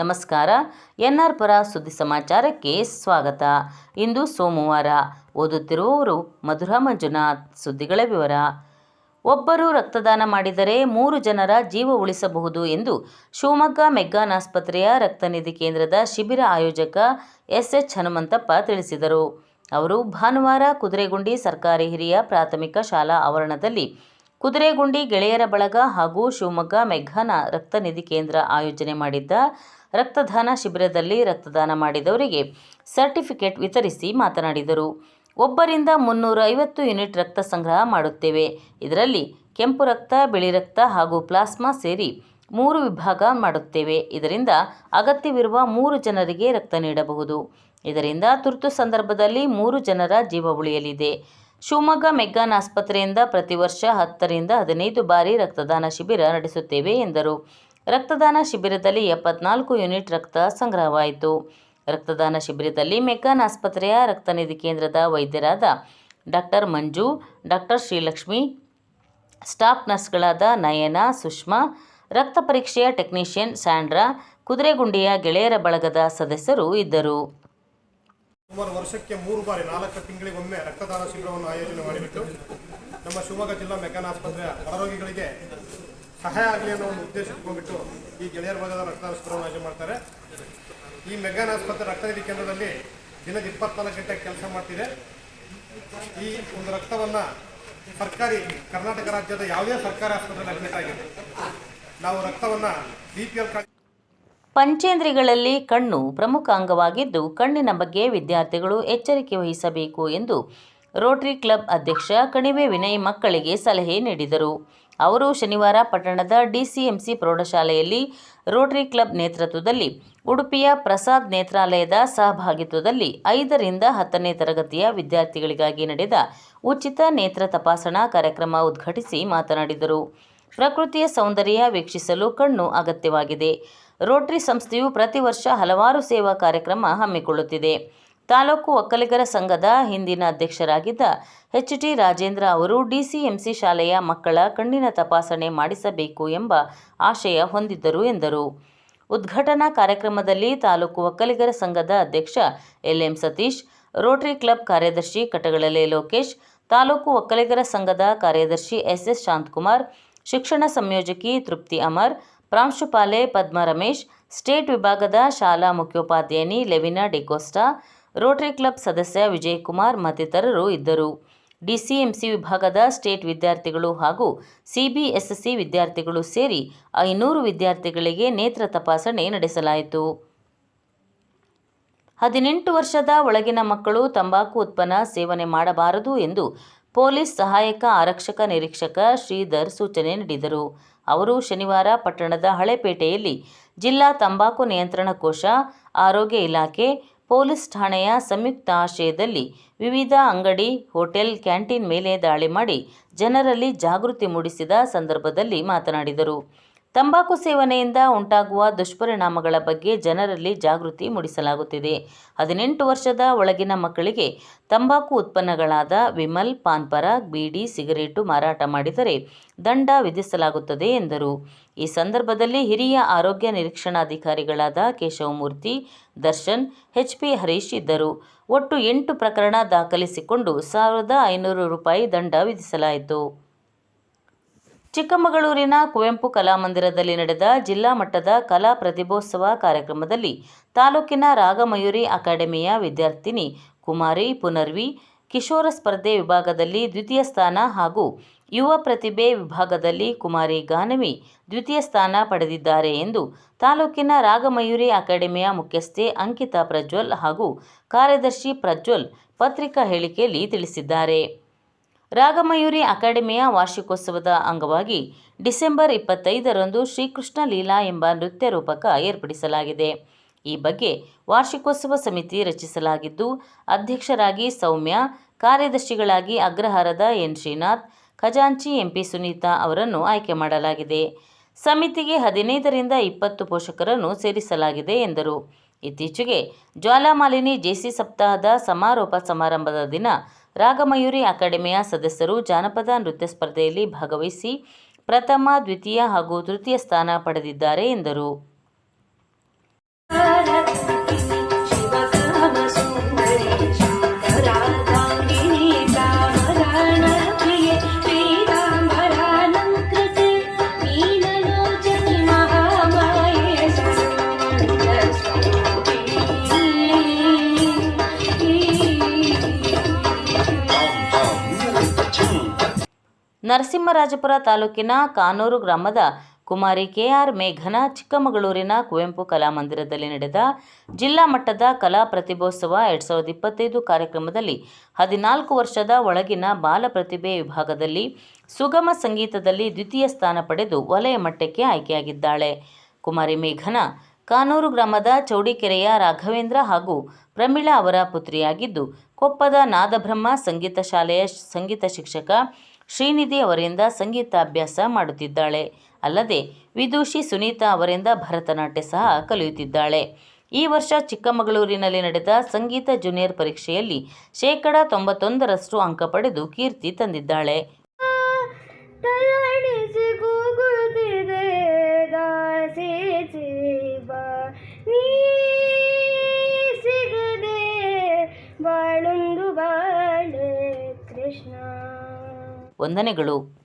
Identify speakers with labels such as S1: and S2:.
S1: ನಮಸ್ಕಾರ. ಎನ್ಆರ್ ಪರ ಸುದ್ದಿ ಸಮಾಚಾರಕ್ಕೆ ಸ್ವಾಗತ. ಇಂದು ಸೋಮವಾರ. ಓದುತ್ತಿರುವವರು ಮಧುರಾ ಮಂಜುನಾಥ್ ಸುದ್ದಿಗಳ ವಿವರ. ಒಬ್ಬರು ರಕ್ತದಾನ ಮಾಡಿದರೆ ಮೂರು ಜನರ ಜೀವ ಉಳಿಸಬಹುದು ಎಂದು ಶಿವಮೊಗ್ಗ ಮೆಗ್ಗಾನ್ ಆಸ್ಪತ್ರೆಯ ರಕ್ತನಿಧಿ ಕೇಂದ್ರದ ಶಿಬಿರ ಆಯೋಜಕ ಎಸ್ಎಚ್ ಹನುಮಂತಪ್ಪ ತಿಳಿಸಿದರು. ಅವರು ಭಾನುವಾರ ಕುದುರೆಗುಂಡಿ ಸರ್ಕಾರಿ ಹಿರಿಯ ಪ್ರಾಥಮಿಕ ಶಾಲಾ ಆವರಣದಲ್ಲಿ ಕುದುರೆಗುಂಡಿ ಗೆಳೆಯರ ಬಳಗ ಹಾಗೂ ಶಿವಮೊಗ್ಗ ಮೆಘಾನ ರಕ್ತ ನಿಧಿ ಕೇಂದ್ರ ಆಯೋಜನೆ ಮಾಡಿದ್ದ ರಕ್ತದಾನ ಶಿಬಿರದಲ್ಲಿ ರಕ್ತದಾನ ಮಾಡಿದವರಿಗೆ ಸರ್ಟಿಫಿಕೇಟ್ ವಿತರಿಸಿ ಮಾತನಾಡಿದರು. ಒಬ್ಬರಿಂದ ಮುನ್ನೂರ ಐವತ್ತು ಯೂನಿಟ್ ರಕ್ತ ಸಂಗ್ರಹ ಮಾಡುತ್ತೇವೆ. ಇದರಲ್ಲಿ ಕೆಂಪು ರಕ್ತ, ಬಿಳಿ ರಕ್ತ ಹಾಗೂ ಪ್ಲಾಸ್ಮಾ ಸೇರಿ ಮೂರು ವಿಭಾಗ ಮಾಡುತ್ತೇವೆ. ಇದರಿಂದ ಅಗತ್ಯವಿರುವ ಮೂರು ಜನರಿಗೆ ರಕ್ತ ನೀಡಬಹುದು. ಇದರಿಂದ ತುರ್ತು ಸಂದರ್ಭದಲ್ಲಿ ಮೂರು ಜನರ ಜೀವ ಉಳಿಯಲಿದೆ. ಶಿವಮೊಗ್ಗ ಮೆಗ್ಗಾನ್ ಆಸ್ಪತ್ರೆಯಿಂದ ಪ್ರತಿ ವರ್ಷ ಹತ್ತರಿಂದ ಹದಿನೈದು ಬಾರಿ ರಕ್ತದಾನ ಶಿಬಿರ ನಡೆಸುತ್ತೇವೆ ಎಂದರು. ರಕ್ತದಾನ ಶಿಬಿರದಲ್ಲಿ ಎಪ್ಪತ್ನಾಲ್ಕು ಯೂನಿಟ್ ರಕ್ತ ಸಂಗ್ರಹವಾಯಿತು. ರಕ್ತದಾನ ಶಿಬಿರದಲ್ಲಿ ಮೆಗ್ಗಾನ್ ಆಸ್ಪತ್ರೆಯ ರಕ್ತನಿಧಿ ಕೇಂದ್ರದ ವೈದ್ಯರಾದ doctor Manju, doctor Srilakshmi, staff ನರ್ಸ್ಗಳಾದ Nayana, Sushma, ರಕ್ತ ಪರೀಕ್ಷೆಯ ಟೆಕ್ನಿಷಿಯನ್ ಸ್ಯಾಂಡ್ರಾ, ಕುದುರೆಗುಂಡಿಯ ಗೆಳೆಯರ ಬಳಗದ ಸದಸ್ಯರು ಇದ್ದರು.
S2: ಸುಮಾರು ವರ್ಷಕ್ಕೆ ಮೂರು ಬಾರಿ, ನಾಲ್ಕು ತಿಂಗಳಿಗೊಮ್ಮೆ ರಕ್ತದಾನ ಶಿಬಿರವನ್ನು ಆಯೋಜನೆ ಮಾಡಿಬಿಟ್ಟು ನಮ್ಮ ಶಿವಮೊಗ್ಗ ಜಿಲ್ಲಾ ಮೆಕಾನ್ ಆಸ್ಪತ್ರೆಯ ಹೊರರೋಗಿಗಳಿಗೆ ಸಹಾಯ ಆಗಲಿ ಅನ್ನೋ ಒಂದು ಉದ್ದೇಶ ಇಟ್ಕೊಂಡ್ಬಿಟ್ಟು ಈ ಗೆಳೆಯರ ಭಾಗದ ರಕ್ತದಾನ ಶಿಬಿರವನ್ನು ಆಯೋಜನೆ ಮಾಡ್ತಾರೆ. ಈ ಮೆಗಾನ್ ಆಸ್ಪತ್ರೆ ರಕ್ತನಿಧಿ ಕೇಂದ್ರದಲ್ಲಿ ದಿನದ ಇಪ್ಪತ್ನಾಲ್ಕು ಗಂಟೆ ಕೆಲಸ ಮಾಡ್ತಿದೆ. ಈ ಒಂದು ರಕ್ತವನ್ನು ಸರ್ಕಾರಿ, ಕರ್ನಾಟಕ ರಾಜ್ಯದ ಯಾವುದೇ ಸರ್ಕಾರಿ ಆಸ್ಪತ್ರೆಯಲ್ಲಿ ಅಡ್ಮಿಟ್ ಆಗಿದೆ ನಾವು ರಕ್ತವನ್ನು ಬಿ ಪಿ ಎಲ್ ಕಾರ್ಡ್
S1: ಪಂಚೇಂದ್ರಿಗಳಲ್ಲಿ ಕಣ್ಣು ಪ್ರಮುಖ ಅಂಗವಾಗಿದ್ದು, ಕಣ್ಣಿನ ಬಗ್ಗೆ ವಿದ್ಯಾರ್ಥಿಗಳು ಎಚ್ಚರಿಕೆ ವಹಿಸಬೇಕು ಎಂದು ರೋಟರಿ ಕ್ಲಬ್ ಅಧ್ಯಕ್ಷ ಕಣಿವೆ ವಿನಯ್ ಮಕ್ಕಳಿಗೆ ಸಲಹೆ ನೀಡಿದರು. ಅವರು ಶನಿವಾರ ಪಟ್ಟಣದ ಡಿಸಿಎಂಸಿ ಪ್ರೌಢಶಾಲೆಯಲ್ಲಿ ರೋಟರಿ ಕ್ಲಬ್ ನೇತೃತ್ವದಲ್ಲಿ ಉಡುಪಿಯ ಪ್ರಸಾದ್ ನೇತ್ರಾಲಯದ ಸಹಭಾಗಿತ್ವದಲ್ಲಿ ಐದರಿಂದ ಹತ್ತನೇ ತರಗತಿಯ ವಿದ್ಯಾರ್ಥಿಗಳಿಗಾಗಿ ನಡೆದ ಉಚಿತ ನೇತ್ರ ತಪಾಸಣಾ ಕಾರ್ಯಕ್ರಮ ಉದ್ಘಾಟಿಸಿ ಮಾತನಾಡಿದರು. ಪ್ರಕೃತಿಯ ಸೌಂದರ್ಯ ವೀಕ್ಷಿಸಲು ಕಣ್ಣು ಅಗತ್ಯವಾಗಿದೆ. ರೋಟರಿ ಸಂಸ್ಥೆಯು ಪ್ರತಿ ವರ್ಷ ಹಲವಾರು ಸೇವಾ ಕಾರ್ಯಕ್ರಮ ಹಮ್ಮಿಕೊಳ್ಳುತ್ತಿದೆ. ತಾಲೂಕು ಒಕ್ಕಲಿಗರ ಸಂಘದ ಹಿಂದಿನ ಅಧ್ಯಕ್ಷರಾಗಿದ್ದ ಎಚ್ ಟಿ ರಾಜೇಂದ್ರ ಅವರು ಡಿಸಿಎಂಸಿ ಶಾಲೆಯ ಮಕ್ಕಳ ಕಣ್ಣಿನ ತಪಾಸಣೆ ಮಾಡಿಸಬೇಕು ಎಂಬ ಆಶಯ ಹೊಂದಿದ್ದರು ಎಂದರು. ಉದ್ಘಾಟನಾ ಕಾರ್ಯಕ್ರಮದಲ್ಲಿ ತಾಲೂಕು ಒಕ್ಕಲಿಗರ ಸಂಘದ ಅಧ್ಯಕ್ಷ L M Satish, Rotary Club ಕಾರ್ಯದರ್ಶಿ ಕಟಗಳಲೆ ಲೋಕೇಶ್, ತಾಲೂಕು ಒಕ್ಕಲಿಗರ ಸಂಘದ ಕಾರ್ಯದರ್ಶಿ ಎಸ್ ಎಸ್ ಶಾಂತಕುಮಾರ್ ಶಿಕ್ಷಣ ಸಂಯೋಜಕಿ ತೃಪ್ತಿ ಅಮರ್ ಪ್ರಾಂಶುಪಾಲೆ ಪದ್ಮ ರಮೇಶ್, ಸ್ಟೇಟ್ ವಿಭಾಗದ ಶಾಲಾ ಮುಖ್ಯೋಪಾಧ್ಯಾಯಿನಿ ಲೆವಿನಾ ಡಿಕೋಸ್ಟಾ, ರೋಟರಿ ಕ್ಲಬ್ ಸದಸ್ಯ ವಿಜಯಕುಮಾರ್ ಮತ್ತಿತರರು ಇದ್ದರು. ಡಿಸಿಎಂಸಿ ವಿಭಾಗದ ಸ್ಟೇಟ್ ವಿದ್ಯಾರ್ಥಿಗಳು ಹಾಗೂ ಸಿಬಿಎಸ್ಎಸ್ಸಿ ವಿದ್ಯಾರ್ಥಿಗಳು ಸೇರಿ ಐನೂರು ವಿದ್ಯಾರ್ಥಿಗಳಿಗೆ ನೇತ್ರ ತಪಾಸಣೆ ನಡೆಸಲಾಯಿತು. ಹದಿನೆಂಟು ವರ್ಷದ ಒಳಗಿನ ಮಕ್ಕಳು ತಂಬಾಕು ಉತ್ಪನ್ನ ಸೇವನೆ ಮಾಡಬಾರದು ಎಂದು ಪೊಲೀಸ್ ಸಹಾಯಕ ಆರಕ್ಷಕ ನಿರೀಕ್ಷಕ ಶ್ರೀಧರ್ ಸೂಚನೆ ನೀಡಿದರು. ಅವರು ಶನಿವಾರ ಪಟ್ಟಣದ ಹಳೆಪೇಟೆಯಲ್ಲಿ ಜಿಲ್ಲಾ ತಂಬಾಕು ನಿಯಂತ್ರಣ ಕೋಶ ಆರೋಗ್ಯ ಇಲಾಖೆ, ಪೊಲೀಸ್ ಠಾಣೆಯ ಸಂಯುಕ್ತ ಆಶ್ರಯದಲ್ಲಿ ವಿವಿಧ ಅಂಗಡಿ, ಹೋಟೆಲ್, ಕ್ಯಾಂಟೀನ್ ಮೇಲೆ ದಾಳಿ ಮಾಡಿ ಜನರಲ್ಲಿ ಜಾಗೃತಿ ಮೂಡಿಸಿದ ಸಂದರ್ಭದಲ್ಲಿ ಮಾತನಾಡಿದರು. ತಂಬಾಕು ಸೇವನೆಯಿಂದ ಉಂಟಾಗುವ ದುಷ್ಪರಿಣಾಮಗಳ ಬಗ್ಗೆ ಜನರಲ್ಲಿ ಜಾಗೃತಿ ಮೂಡಿಸಲಾಗುತ್ತಿದೆ. ಹದಿನೆಂಟು ವರ್ಷದ ಒಳಗಿನ ಮಕ್ಕಳಿಗೆ ತಂಬಾಕು ಉತ್ಪನ್ನಗಳಾದ ವಿಮಲ್, ಪಾನ್ಪರ, ಬೀಡಿ, ಸಿಗರೇಟು ಮಾರಾಟ ಮಾಡಿದರೆ ದಂಡ ವಿಧಿಸಲಾಗುತ್ತದೆ ಎಂದರು. ಈ ಸಂದರ್ಭದಲ್ಲಿ ಹಿರಿಯ ಆರೋಗ್ಯ ನಿರೀಕ್ಷಣಾಧಿಕಾರಿಗಳಾದ ಕೇಶವಮೂರ್ತಿ, ದರ್ಶನ್ ಎಚ್ಪಿ ಹರೀಶ್ ಇದ್ದರು. ಒಟ್ಟು ಎಂಟು ಪ್ರಕರಣ ದಾಖಲಿಸಿಕೊಂಡು ಸಾವಿರದ ಐನೂರು ರೂಪಾಯಿ ದಂಡ ವಿಧಿಸಲಾಯಿತು. ಚಿಕ್ಕಮಗಳೂರಿನ ಕುವೆಂಪು ಕಲಾಮಂದಿರದಲ್ಲಿ ನಡೆದ ಜಿಲ್ಲಾ ಮಟ್ಟದ ಕಲಾ ಪ್ರತಿಭೋತ್ಸವ ಕಾರ್ಯಕ್ರಮದಲ್ಲಿ ತಾಲೂಕಿನ ರಾಗಮಯೂರಿ ಅಕಾಡೆಮಿಯ ವಿದ್ಯಾರ್ಥಿನಿ ಕುಮಾರಿ ಪುನರ್ವಿ, ಕಿಶೋರ ಸ್ಪರ್ಧೆ ವಿಭಾಗದಲ್ಲಿ ದ್ವಿತೀಯ ಸ್ಥಾನ ಹಾಗೂ ಯುವ ಪ್ರತಿಭೆ ವಿಭಾಗದಲ್ಲಿ ಕುಮಾರಿ ಗಾನವಿ ದ್ವಿತೀಯ ಸ್ಥಾನ ಪಡೆದಿದ್ದಾರೆ ಎಂದು ತಾಲೂಕಿನ ರಾಗಮಯೂರಿ ಅಕಾಡೆಮಿಯ ಮುಖ್ಯಸ್ಥೆ ಅಂಕಿತಾ ಪ್ರಜ್ವಲ್ ಹಾಗೂ ಕಾರ್ಯದರ್ಶಿ ಪ್ರಜ್ವಲ್ ಪತ್ರಿಕಾ ಹೇಳಿಕೆಯಲ್ಲಿ ತಿಳಿಸಿದ್ದಾರೆ. ರಾಗಮಯೂರಿ ಅಕಾಡೆಮಿಯ ವಾರ್ಷಿಕೋತ್ಸವದ ಅಂಗವಾಗಿ ಡಿಸೆಂಬರ್ ಇಪ್ಪತ್ತೈದರಂದು ಶ್ರೀಕೃಷ್ಣ ಲೀಲಾ ಎಂಬ ನೃತ್ಯ ರೂಪಕ ಏರ್ಪಡಿಸಲಾಗಿದೆ. ಈ ಬಗ್ಗೆ ವಾರ್ಷಿಕೋತ್ಸವ ಸಮಿತಿ ರಚಿಸಲಾಗಿದ್ದು, ಅಧ್ಯಕ್ಷರಾಗಿ ಸೌಮ್ಯ, ಕಾರ್ಯದರ್ಶಿಗಳಾಗಿ ಅಗ್ರಹಾರದ ಎನ್. ಶ್ರೀನಾಥ್, ಖಜಾಂಚಿ ಎಂಪಿ ಸುನೀತಾ ಅವರನ್ನು ಆಯ್ಕೆ ಮಾಡಲಾಗಿದೆ. ಸಮಿತಿಗೆ ಹದಿನೈದರಿಂದ ಇಪ್ಪತ್ತು ಪೋಷಕರನ್ನು ಸೇರಿಸಲಾಗಿದೆ ಎಂದರು. ಇತ್ತೀಚೆಗೆ ಜ್ವಾಲಾಮಾಲಿನಿ ಜೇಸಿ ಸಪ್ತಾಹದ ಸಮಾರೋಪ ಸಮಾರಂಭದ ದಿನ ರಾಗಮಯೂರಿ ಅಕಾಡೆಮಿಯ ಸದಸ್ಯರು ಜಾನಪದ ನೃತ್ಯ ಸ್ಪರ್ಧೆಯಲ್ಲಿ ಭಾಗವಹಿಸಿ ಪ್ರಥಮ ದ್ವಿತೀಯ ಹಾಗೂ ತೃತೀಯ ಸ್ಥಾನ ಪಡೆದಿದ್ದಾರೆ ಎಂದರು. ನರಸಿಂಹರಾಜಪುರ ತಾಲೂಕಿನ ಕಾನೂರು ಗ್ರಾಮದ ಕುಮಾರಿ ಕೆಆರ್ ಮೇಘನ ಚಿಕ್ಕಮಗಳೂರಿನ ಕುವೆಂಪು ಕಲಾಮಂದಿರದಲ್ಲಿ ನಡೆದ ಜಿಲ್ಲಾ ಮಟ್ಟದ ಕಲಾ ಪ್ರತಿಭೋತ್ಸವ ಎರಡು ಸಾವಿರದ ಇಪ್ಪತ್ತೈದು ಕಾರ್ಯಕ್ರಮದಲ್ಲಿ ಹದಿನಾಲ್ಕು ವರ್ಷದ ಒಳಗಿನ ಬಾಲ ಪ್ರತಿಭೆ ವಿಭಾಗದಲ್ಲಿ ಸುಗಮ ಸಂಗೀತದಲ್ಲಿ ದ್ವಿತೀಯ ಸ್ಥಾನ ಪಡೆದು ವಲಯ ಮಟ್ಟಕ್ಕೆ ಆಯ್ಕೆಯಾಗಿದ್ದಾಳೆ. ಕುಮಾರಿ ಮೇಘನ ಕಾನೂರು ಗ್ರಾಮದ ಚೌಡಿಕೆರೆಯ ರಾಘವೇಂದ್ರ ಹಾಗೂ ಪ್ರಮೀಳಾ ಅವರ ಪುತ್ರಿಯಾಗಿದ್ದು, ಕೊಪ್ಪದ ನಾದಬ್ರಹ್ಮ ಸಂಗೀತ ಶಾಲೆಯ ಸಂಗೀತ ಶಿಕ್ಷಕ ಶ್ರೀನಿಧಿ ಅವರಿಂದ ಸಂಗೀತ ಅಭ್ಯಾಸ ಮಾಡುತ್ತಿದ್ದಾಳೆ. ಅಲ್ಲದೆ ವಿದೂಷಿ ಸುನೀತಾ ಅವರಿಂದ ಭರತನಾಟ್ಯ ಸಹ ಕಲಿಯುತ್ತಿದ್ದಾಳೆ. ಈ ವರ್ಷ ಚಿಕ್ಕಮಗಳೂರಿನಲ್ಲಿ ನಡೆದ ಸಂಗೀತ ಜೂನಿಯರ್ ಪರೀಕ್ಷೆಯಲ್ಲಿ ಶೇಕಡ ತೊಂಬತ್ತೊಂದರಷ್ಟು ಅಂಕ ಪಡೆದು ಕೀರ್ತಿ ತಂದಿದ್ದಾಳೆ. ವಂದನೆಗಳು.